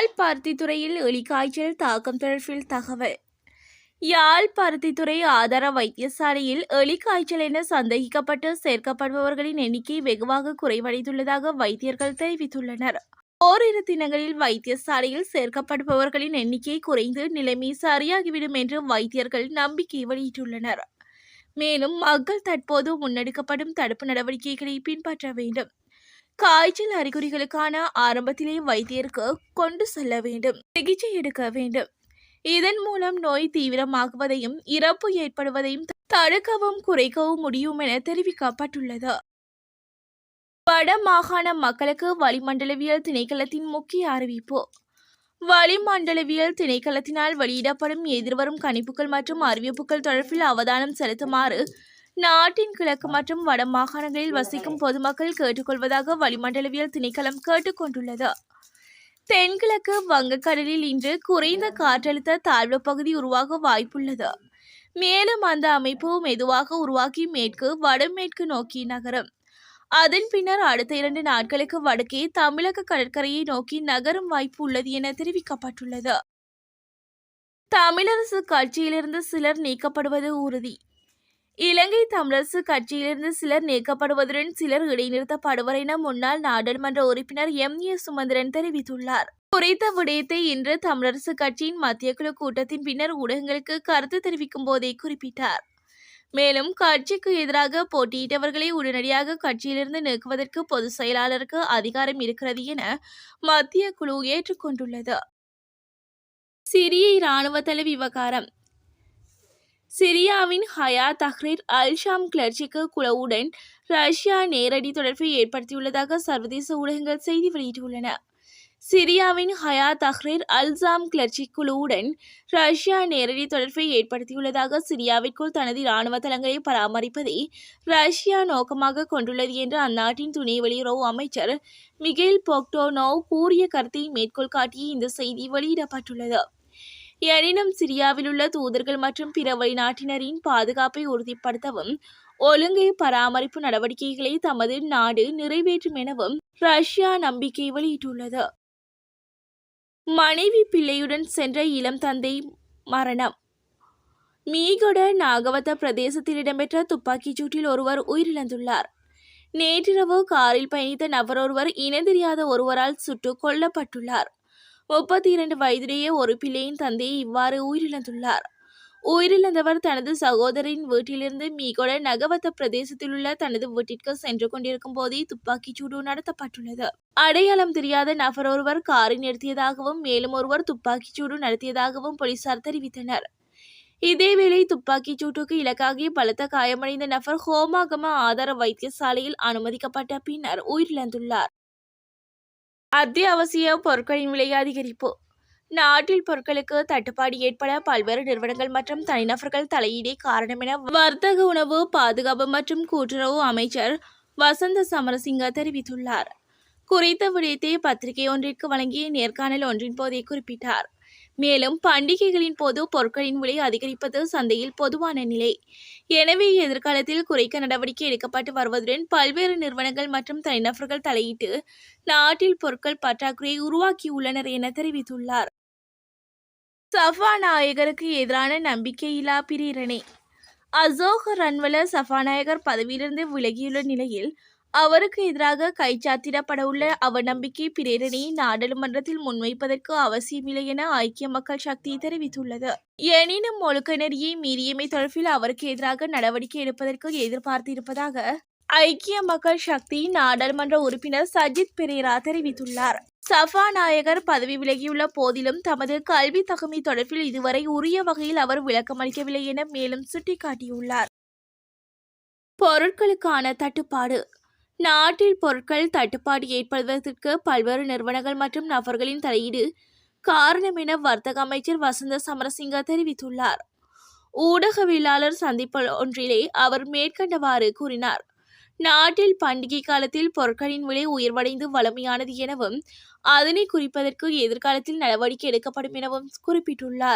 யாழ் பருத்தித்துறையில் எலிக்காய்ச்சல் தாக்கம் தொடர்பில் தகவல். யாழ் பருத்தித்துறை ஆதார வைத்தியசாலையில் எலிக்காய்ச்சல் என சந்தேகிக்கப்பட்டு சேர்க்கப்படுபவர்களின் எண்ணிக்கை வெகுவாக குறைவடைந்துள்ளதாக வைத்தியர்கள் தெரிவித்துள்ளனர். ஓரிரு தினங்களில் வைத்தியசாலையில் சேர்க்கப்படுபவர்களின் எண்ணிக்கை குறைந்து நிலைமை சரியாகிவிடும் என்று வைத்தியர்கள் நம்பிக்கை வெளியிட்டுள்ளனர். மேலும் மக்கள் தற்போது முன்னெடுக்கப்படும் தடுப்பு நடவடிக்கைகளை பின்பற்ற வேண்டும். காய்ச்சல் அறிகுறிகளுக்கான ஆரம்பத்திலே வைத்தியருக்கு கொண்டு செல்ல வேண்டும் சிகிச்சை எடுக்க வேண்டும். இதன் மூலம் நோய் தீவிரமாகுவதையும் இறப்பு ஏற்படுவதையும் தடுக்கவும் குறைக்கவும் முடியும் என தெரிவிக்கப்பட்டுள்ளது. வட மாகாண மக்களுக்கு வளிமண்டலவியல் திணைக்களத்தின் முக்கிய அறிவிப்பு. வளிமண்டலவியல் திணைக்களத்தினால் வெளியிடப்படும் எதிர்வரும் கணிப்புகள் மற்றும் அறிவிப்புகள் தொடர்பில் அவதானம் செலுத்துமாறு நாட்டின் கிழக்கு மற்றும் வட மாகாணங்களில் வசிக்கும் பொதுமக்கள் கேட்டுக்கொள்வதாக வளிமண்டலவியல் திணைக்களம் கேட்டுக்கொண்டுள்ளது. தென்கிழக்கு வங்கக்கடலில் இன்று குறைந்த காற்றழுத்த தாழ்வு பகுதி உருவாக வாய்ப்புள்ளது. மேலும் அந்த அமைப்பு மெதுவாக உருவாக்கி மேற்கு வடமேற்கு நோக்கி நகரும். அதன் பின்னர் அடுத்த இரண்டு நாட்களுக்கு வடக்கே தமிழக கடற்கரையை நோக்கி நகரும் வாய்ப்பு உள்ளது என தெரிவிக்கப்பட்டுள்ளது. தமிழரசு கட்சியிலிருந்து சிலர் நீக்கப்படுவது உறுதி. இலங்கை தமிழரசு கட்சியிலிருந்து சிலர் நீக்கப்படுவதுடன் சிலர் இடைநிறுத்தப்படுவர் என முன்னாள் நாடாளுமன்ற உறுப்பினர் எம். ஏ. சுமந்திரன் தெரிவித்துள்ளார். குறித்த விடயத்தை இன்று தமிழரசு கட்சியின் மத்திய குழு கூட்டத்தின் பின்னர் ஊடகங்களுக்கு கருத்து தெரிவிக்கும் போதே குறிப்பிட்டார். மேலும் கட்சிக்கு எதிராக போட்டியிட்டவர்களை உடனடியாக கட்சியிலிருந்து நீக்குவதற்கு பொதுச் செயலாளருக்கு அதிகாரம் இருக்கிறது என மத்திய குழு ஏற்றுக்கொண்டுள்ளது. சிரிய இராணுவ தலை விவகாரம். சிரியாவின் ஹயா தஹ்ரீர் அல் ஷாம் கிளர்ச்சிக்கு குழுவுடன் ரஷ்யா நேரடி தொடர்பை ஏற்படுத்தியுள்ளதாக சர்வதேச ஊடகங்கள் செய்தி வெளியிட்டுள்ளன. சிரியாவின் ஹயா தஹ்ரீர் அல்சாம் கிளர்ச்சி குழுவுடன் ரஷ்யா நேரடி தொடர்பை ஏற்படுத்தியுள்ளதாக சிரியாவிற்குள் தனது இராணுவ தளங்களை பராமரிப்பதை ரஷ்யா நோக்கமாக கொண்டுள்ளது என்று அந்நாட்டின் துணை வெளியுறவு அமைச்சர் மிகேல் போக்டோனோவ் கூறிய கருத்தை மேற்கோள் காட்டிய இந்த செய்தி வெளியிடப்பட்டுள்ளது. எனினும் சிரியாவில் உள்ள தூதர்கள் மற்றும் பிற வெளிநாட்டினரின் பாதுகாப்பை உறுதிப்படுத்தவும் ஒழுங்கை பராமரிப்பு நடவடிக்கைகளை தமது நாடு நிறைவேற்றும் எனவும் ரஷ்யா நம்பிக்கை வெளியிட்டுள்ளது. மனைவி பிள்ளையுடன் சென்ற இளம் தந்தை மரணம். மீகொட நாகவத பிரதேசத்தில் இடம்பெற்ற துப்பாக்கிச் சூட்டில் ஒருவர் உயிரிழந்துள்ளார். நேற்றிரவு காரில் பயணித்த நபர் ஒருவர் இனந்தெரியாத ஒருவரால் சுட்டுக் கொல்லப்பட்டுள்ளார். முப்பத்தி இரண்டு வயதிலேயே ஒரு பிள்ளையின் தந்தையை இவ்வாறு உயிரிழந்துள்ளார். உயிரிழந்தவர் தனது சகோதரின் வீட்டிலிருந்து மீகொட நகவத்த பிரதேசத்தில் உள்ள தனது வீட்டிற்கு சென்று கொண்டிருக்கும் போதே துப்பாக்கிச் சூடு நடத்தப்பட்டுள்ளது. அடையாளம் தெரியாத நபர் ஒருவர் காரை நிறுத்தியதாகவும் மேலும் ஒருவர் துப்பாக்கிச் சூடு நடத்தியதாகவும் போலீசார் தெரிவித்தனர். இதேவேளை துப்பாக்கிச் சூட்டுக்கு இலக்காகிய பலத்த காயமடைந்த நபர் ஹோமாகம ஆதார வைத்தியசாலையில் அனுமதிக்கப்பட்ட பின்னர் உயிரிழந்துள்ளார். அத்தியாவசிய பொருட்களின் விலை அதிகரிப்பு. நாட்டில் பொருட்களுக்கு தட்டுப்பாடு ஏற்பட பல்வேறு நிறுவனங்கள் மற்றும் தனிநபர்கள் தலையீடே காரணம் என வர்த்தக உணவு பாதுகாப்பு மற்றும் கூட்டுறவு அமைச்சர் வசந்த சமரசிங்க தெரிவித்துள்ளார். குறித்த விடயத்தை பத்திரிகை ஒன்றிற்கு வழங்கிய நேர்காணல் ஒன்றின் போதே குறிப்பிட்டார். மேலும் பண்டிகைகளின் போது பொருட்களின் விலை அதிகரிப்பது சந்தையில் பொதுவான நிலை. எனவே எதிர்காலத்தில் குறைக்க நடவடிக்கை எடுக்கப்பட்டு வருவதுடன் பல்வேறு நிறுவனங்கள் மற்றும் தனிநபர்கள் தலையிட்டு நாட்டில் பொருட்கள் பற்றாக்குறையை உருவாக்கியுள்ளனர் என தெரிவித்துள்ளார். சபாநாயகருக்கு எதிரான நம்பிக்கையில்லா பிரேரணை. அசோக் ரன்வல சபாநாயகர் பதவியிலிருந்து விலகியுள்ள நிலையில் அவருக்கு எதிராக கைச்சாத்திடப்படவுள்ள அவநம்பிக்கை பிரேரணையை நாடாளுமன்றத்தில் முன்வைப்பதற்கு அவசியமில்லை என ஐக்கிய மக்கள் சக்தி தெரிவித்துள்ளது. எனினும் ஒழுக்கநெறியை மீறியமை தொடர்பில் அவருக்கு எதிராக நடவடிக்கை எடுப்பதற்கு எதிர்பார்த்திருப்பதாக ஐக்கிய மக்கள் சக்தி நாடாளுமன்ற உறுப்பினர் சஜித் பெரேரா தெரிவித்துள்ளார். சபாநாயகர் பதவி விலகியுள்ள போதிலும் தமது கல்வி தகுமை தொடர்பில் இதுவரை உரிய வகையில் அவர் விளக்கமளிக்கவில்லை என மேலும் சுட்டிக்காட்டியுள்ளார். பொருட்களுக்கான தட்டுப்பாடு நாட்டில் பொருட்கள் தட்டுப்பாடு ஏற்படுவதற்கு பல்வேறு நிறுவனங்கள் மற்றும் நபர்களின் தலையீடு காரணம் என வர்த்தக அமைச்சர் வசந்த சமரசிங்க தெரிவித்துள்ளார். ஊடகவியலாளர் சந்திப்பு ஒன்றிலே அவர் மேற்கண்டவாறு கூறினார். நாட்டில் பண்டிகை காலத்தில் பொருட்களின் விலை உயர்வடைந்து வளமையானது எனவும் அதனை குறிப்பதற்கு எதிர்காலத்தில் நடவடிக்கை எடுக்கப்படும் எனவும் குறிப்பிட்டுள்ளார்.